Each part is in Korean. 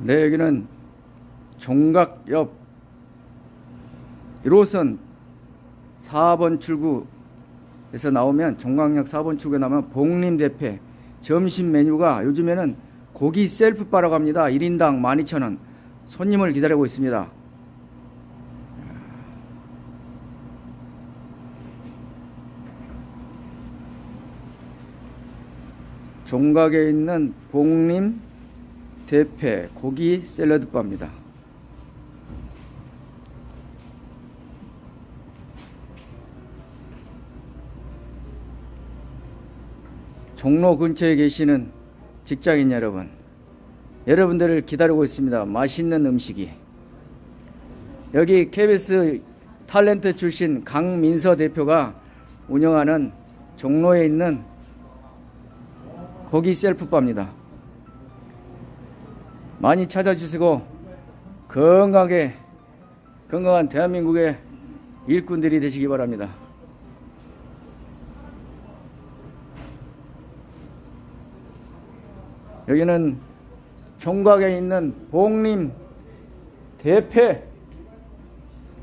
네, 여기는 종각 옆 1호선 4번 출구에서 나오면 종각역 4번 출구에 나오면 복림 대패 점심 메뉴가 요즘에는 고기 셀프바라고 합니다. 1인당 12,000원. 손님을 기다리고 있습니다. 종각에 있는 복림 대패 고기 샐러드 바입니다. 종로 근처에 계시는 직장인 여러분, 여러분들을 기다리고 있습니다. 맛있는 음식이. 여기 KBS 탤런트 출신 강민서 대표가 운영하는 종로에 있는 고기 셀프바입니다. 많이 찾아주시고 건강하게 건강한 대한민국의 일꾼들이 되시기 바랍니다. 여기는 총각에 있는 복림 대패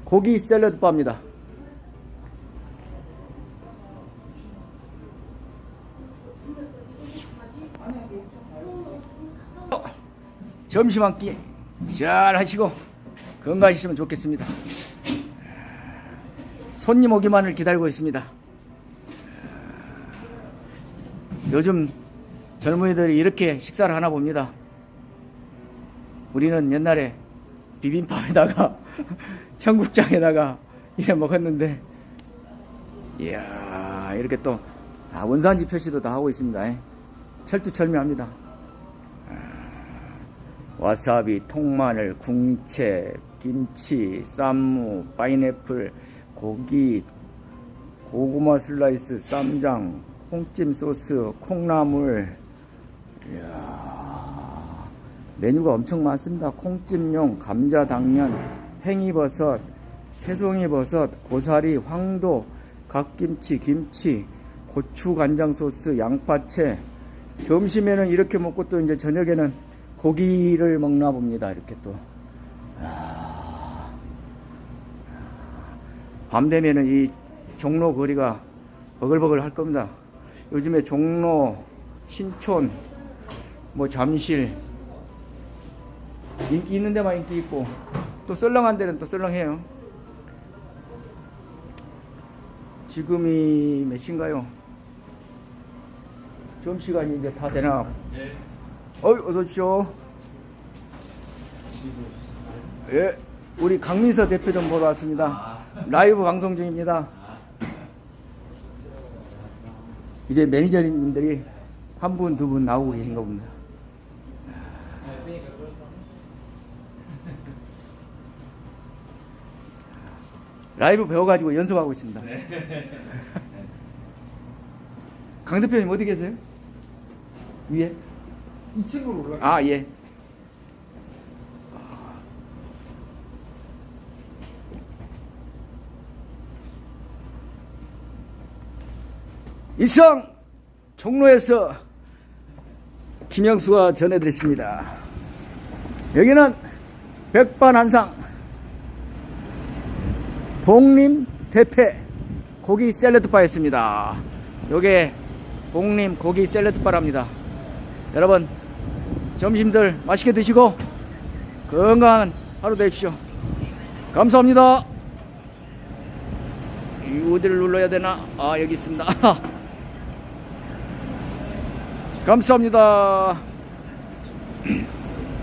고기 샐러드 바입니다. 점심 한 끼 잘 하시고 건강하시면 좋겠습니다. 손님 오기만을 기다리고 있습니다. 요즘 젊은이들이 이렇게 식사를 하나 봅니다. 우리는 옛날에 비빔밥에다가 청국장에다가 이래 먹었는데 이야 이렇게 또 다 원산지 표시도 다 하고 있습니다. 철두철미합니다. 와사비, 통마늘, 궁채, 김치, 쌈무, 파인애플, 고기, 고구마 슬라이스, 쌈장, 콩찜 소스, 콩나물. 이야, 메뉴가 엄청 많습니다. 콩찜용, 감자 당면, 팽이버섯, 새송이버섯, 고사리, 황도, 갓김치, 김치, 고추 간장 소스, 양파채. 점심에는 이렇게 먹고 또 이제 저녁에는 고기를 먹나 봅니다. 이렇게 또. 아, 밤 되면은 이 종로 거리가 버글버글 할 겁니다. 요즘에 종로, 신촌, 뭐 잠실 인기 있는 데만 인기 있고 또 썰렁한 데는 또 썰렁해요. 지금이 몇 시인가요? 점심시간이 이제 다 되나? 네. 어이, 어서 오십시오. 예, 우리 강민서 대표 좀 보러 왔습니다. 라이브 방송 중입니다. 이제 매니저님들이 한 분, 두 분 나오고 계신 가 봅니다. 라이브 배워가지고 연습하고 있습니다. 강 대표님 어디 계세요? 위에? 2층으로 올라. 아, 예. 이상 종로에서 김영수가 전해드렸습니다. 여기는 백반한상 봉림 대패 고기 샐러드 바였습니다. 요게 봉림 고기 샐러드 바랍니다. 여러분 점심들 맛있게 드시고 건강한 하루 되십시오. 감사합니다. 이 어디를 눌러야 되나? 아 여기 있습니다. 감사합니다.